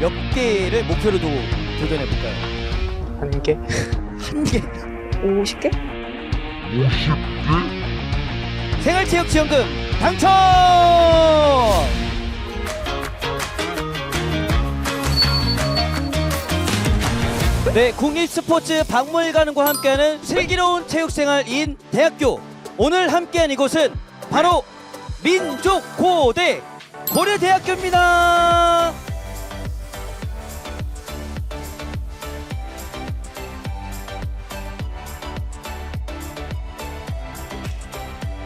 몇 개를 목표로 두고 도전해 볼까요? 한 개? 한 개. 50개? 생활체육지원금 당첨! 네, 국립스포츠 박물관과 함께하는 슬기로운 체육생활인 대학교. 오늘 함께한 이곳은 바로 민족고대 고려대학교입니다.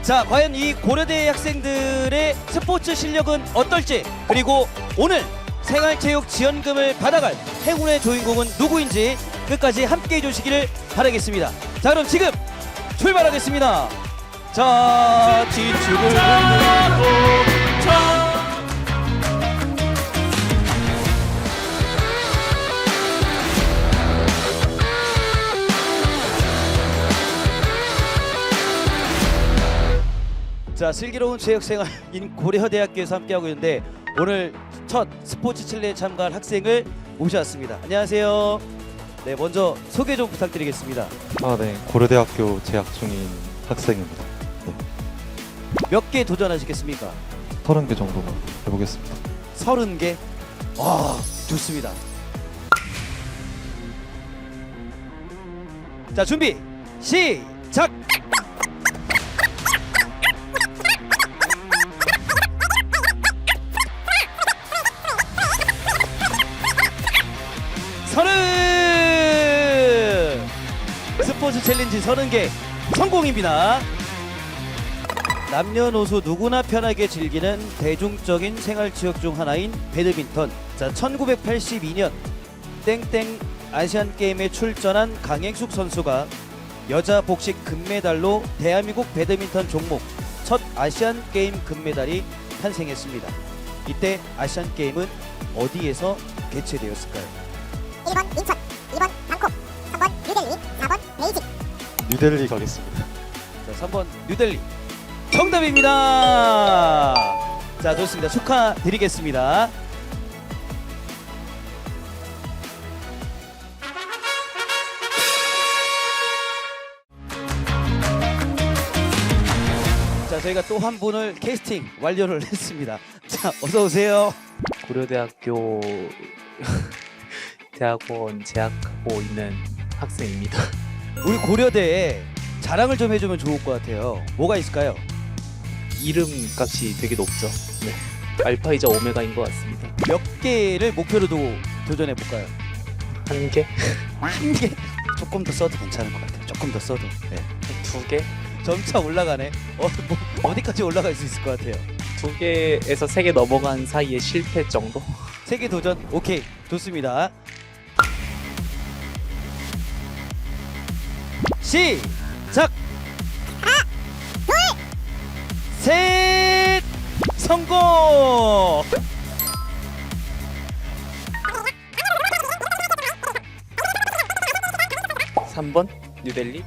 자, 과연 이 고려대 학생들의 스포츠 실력은 어떨지 그리고 오늘 생활체육 지원금을 받아갈 행운의 주인공은 누구인지 끝까지 함께 해주시기를 바라겠습니다. 자, 그럼 지금 출발하겠습니다. 자, 진축을 자 슬기로운 체육생활인 고려대학교에서 함께하고 있는데 오늘 첫 스포츠 칠레에 참가할 학생을 모셔왔습니다. 안녕하세요. 네 먼저 소개 좀 부탁드리겠습니다. 아, 네. 고려대학교 재학 중인 학생입니다. 몇 개 도전하시겠습니까? 30개 정도만 해보겠습니다. 서른 개. 와 좋습니다. 자 준비 시작. 챌린지 서른 개 성공입니다. 남녀노소 누구나 편하게 즐기는 대중적인 생활체육 중 하나인 배드민턴. 자, 1982년 땡땡 아시안 게임에 출전한 강행숙 선수가 여자 복식 금메달로 대한민국 배드민턴 종목 첫 아시안 게임 금메달이 탄생했습니다. 이때 아시안 게임은 어디에서 개최되었을까요? 1번 인천, 뉴델리 가겠습니다. 자, 3번 뉴델리. 정답입니다. 자, 좋습니다. 축하드리겠습니다. 자, 저희가 또 한 분을 캐스팅 완료를 했습니다. 자, 어서 오세요. 고려대학교 대학원 재학하고 있는 학생입니다. 우리 고려대에 자랑을 좀 해주면 좋을 것 같아요. 뭐가 있을까요? 이름 값이 되게 높죠. 네. 알파이자 오메가인 것 같습니다. 몇 개를 목표로 두고 도전해 볼까요? 한 개? 한 개. 조금 더 써도 괜찮을 것 같아요. 조금 더 써도. 네. 두 개? 점차 올라가네. 어, 뭐, 어디까지 올라갈 수 있을 것 같아요. 두 개에서 세 개 넘어간 사이에 실패 정도? 세계 도전. 오케이. 좋습니다. 시작. 셋. 성공. 삼 번 뉴델리?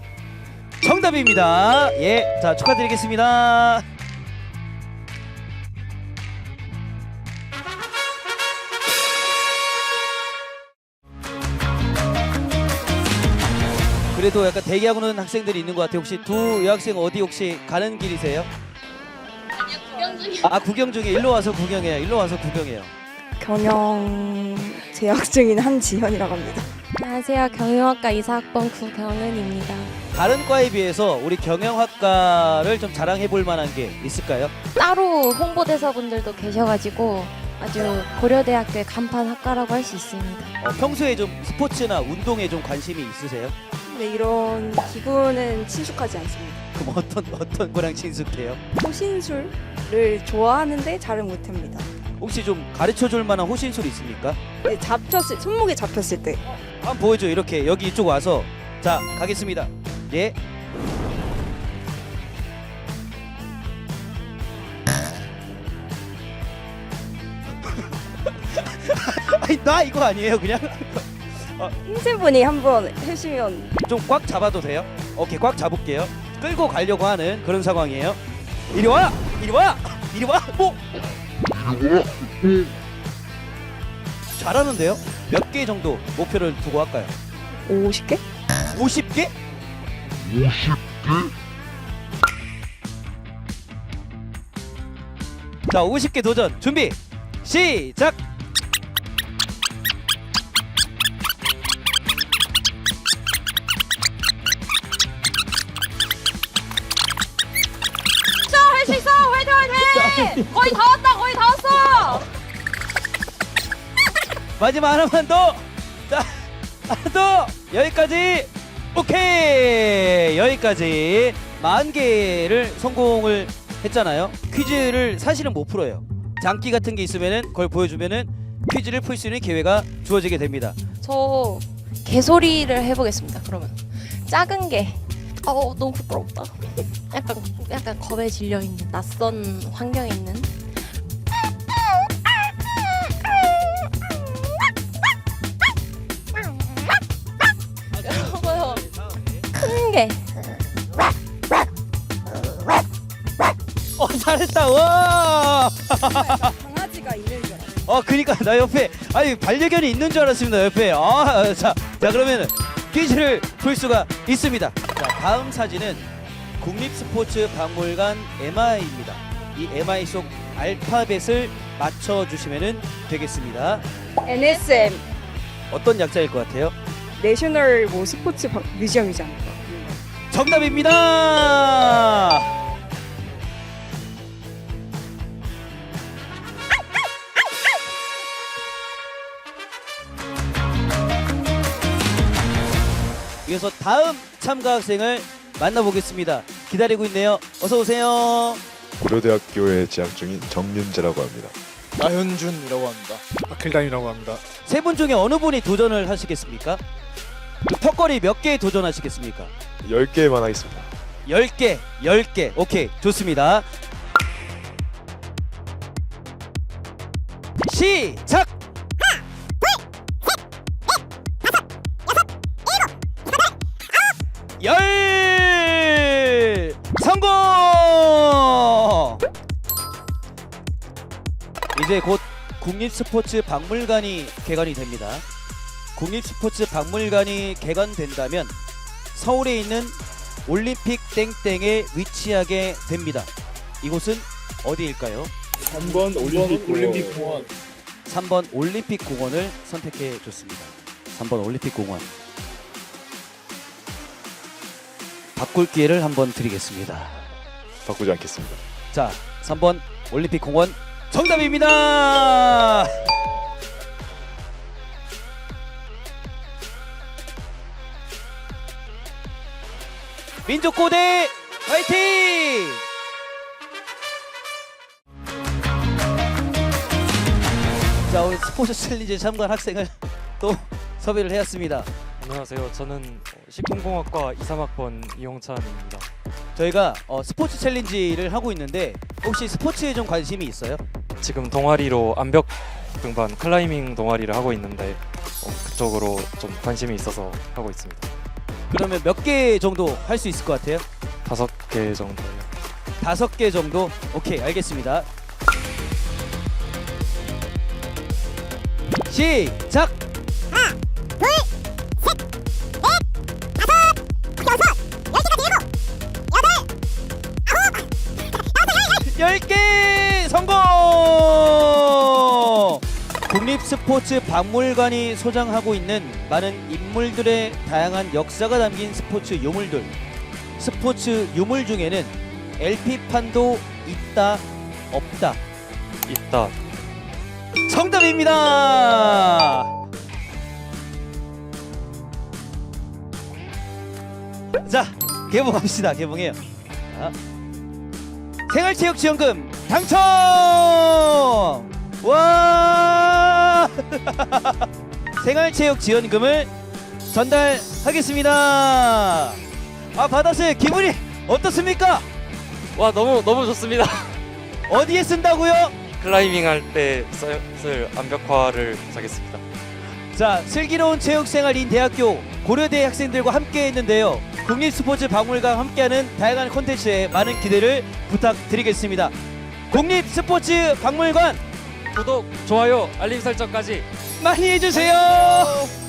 정답입니다. 예. 자, 축하드리겠습니다. 그래도 약간 대기하고는 학생들이 있는 것 같아요. 혹시 두 여학생 어디 혹시 가는 길이세요? 구경 중이요. 아 구경 중에 일로 와서 구경해요. 일로 와서 구경해요. 경영 재학 중인 한지현이라고 합니다. 안녕하세요. 경영학과 이사학번 구경은입니다. 다른 과에 비해서 우리 경영학과를 좀 자랑해 볼 만한 게 있을까요? 따로 홍보대사분들도 계셔가지고 아주 고려대학교의 간판 학과라고 할 수 있습니다. 어, 평소에 좀 스포츠나 운동에 좀 관심이 있으세요? 근데 이런 기구는 친숙하지 않습니다. 그럼 어떤 어떤 거랑 친숙해요? 호신술을 좋아하는데 잘은 못합니다. 혹시 좀 가르쳐 줄 만한 호신술 있습니까? 네, 잡혔을 손목에 잡혔을 때 한번 보여줘 이렇게 여기 이쪽 와서 자 가겠습니다 예 아니 나 이거 아니에요 그냥 힘센 분이 한번 해주시면 좀 꽉 잡아도 돼요? 오케이 꽉 잡을게요 끌고 가려고 하는 그런 상황이에요 이리 와 이리 와 이리 와 뭐 잘하는데요? 몇 개 정도 목표를 두고 할까요? 50개? 50개? 50개? 자, 50개 도전 준비 시작. 거의 다 왔다 거의 다 왔어! 마지막 하나만 더. 자, 하나 더. 여기까지. 오케이. 여기까지 만 개를 성공을 했잖아요. 퀴즈를 사실은 못 풀어요. 장기 같은 게 있으면은 그걸 보여주면은 퀴즈를 풀 수 있는 기회가 주어지게 됩니다. 저 개소리를 해보겠습니다 그러면 작은 게 어, 너무 부끄럽다 약간 약간 겁에 질려 있는 낯선 환경에 있는 그리고요 큰 게 어 잘했다. 와. 강아지가 있는 줄 알았어요. 어 그니까 나 옆에 아니 반려견이 있는 줄 알았습니다 옆에 아자자 그러면은 퀴즈를 풀 수가 있습니다 자 다음 사진은 국립스포츠박물관 MI입니다 이 MI 속 알파벳을 맞춰주시면 되겠습니다 NSM 어떤 약자일 것 같아요? 내셔널 뭐 스포츠 박- 뮤지엄이지 않을까? 정답입니다 이어서 다음 참가 학생을 만나보겠습니다. 기다리고 있네요. 어서 오세요. 고려대학교에 재학 중인 정윤재라고 합니다. 나현준이라고 합니다. 박hildan이라고 합니다. 세 분 중에 어느 분이 도전을 하시겠습니까? 턱걸이 몇 개 도전하시겠습니까? 10개만 하겠습니다. 10개, 10개. 오케이, 좋습니다. 시작! 열 성공! 이제 곧 국립스포츠 박물관이 개관이 됩니다. 국립스포츠 박물관이 개관된다면 서울에 있는 올림픽 땡땡에 위치하게 됩니다. 이곳은 어디일까요? 3번 올림픽 올림픽 공원. 3번 올림픽 공원을 선택해 줬습니다. 3번 올림픽 공원. 바꿀 기회를 한번 드리겠습니다. 바꾸지 않겠습니다. 자, 3번 올림픽 공원 정답입니다. 민족고대 화이팅! 자, 오늘 스포츠 챌린지 참가한 학생을 또 섭외를 해왔습니다. 안녕하세요. 저는 식품공학과 2, 3학번 이용찬입니다. 저희가 어, 스포츠 챌린지를 하고 있는데 혹시 스포츠에 좀 관심이 있어요? 지금 동아리로 암벽 등반 클라이밍 동아리를 하고 있는데 어, 그쪽으로 좀 관심이 있어서 하고 있습니다. 그러면 몇 개 정도 할 수 있을 것 같아요? 다섯 개 정도요. 다섯 개 정도? 오케이 알겠습니다 시작! 성공! 국립스포츠 박물관이 소장하고 있는 많은 인물들의 다양한 역사가 담긴 스포츠 유물들 스포츠 유물 중에는 LP판도 있다 없다 있다. 정답입니다 자 개봉합시다 개봉해요 자, 생활체육지원금 당첨 와 생활체육지원금을 전달하겠습니다 아 받았어요 기분이 어떻습니까 와 너무 너무 좋습니다. 어디에 쓴다고요 클라이밍 할 때쓸 암벽화를 사겠습니다. 자, 슬기로운 체육생활인 대학교 고려대 학생들과 함께 했는데요. 국립스포츠 박물관 함께하는 다양한 콘텐츠에 많은 기대를 부탁드리겠습니다. 국립스포츠 박물관 구독, 좋아요, 알림 설정까지 많이 해주세요.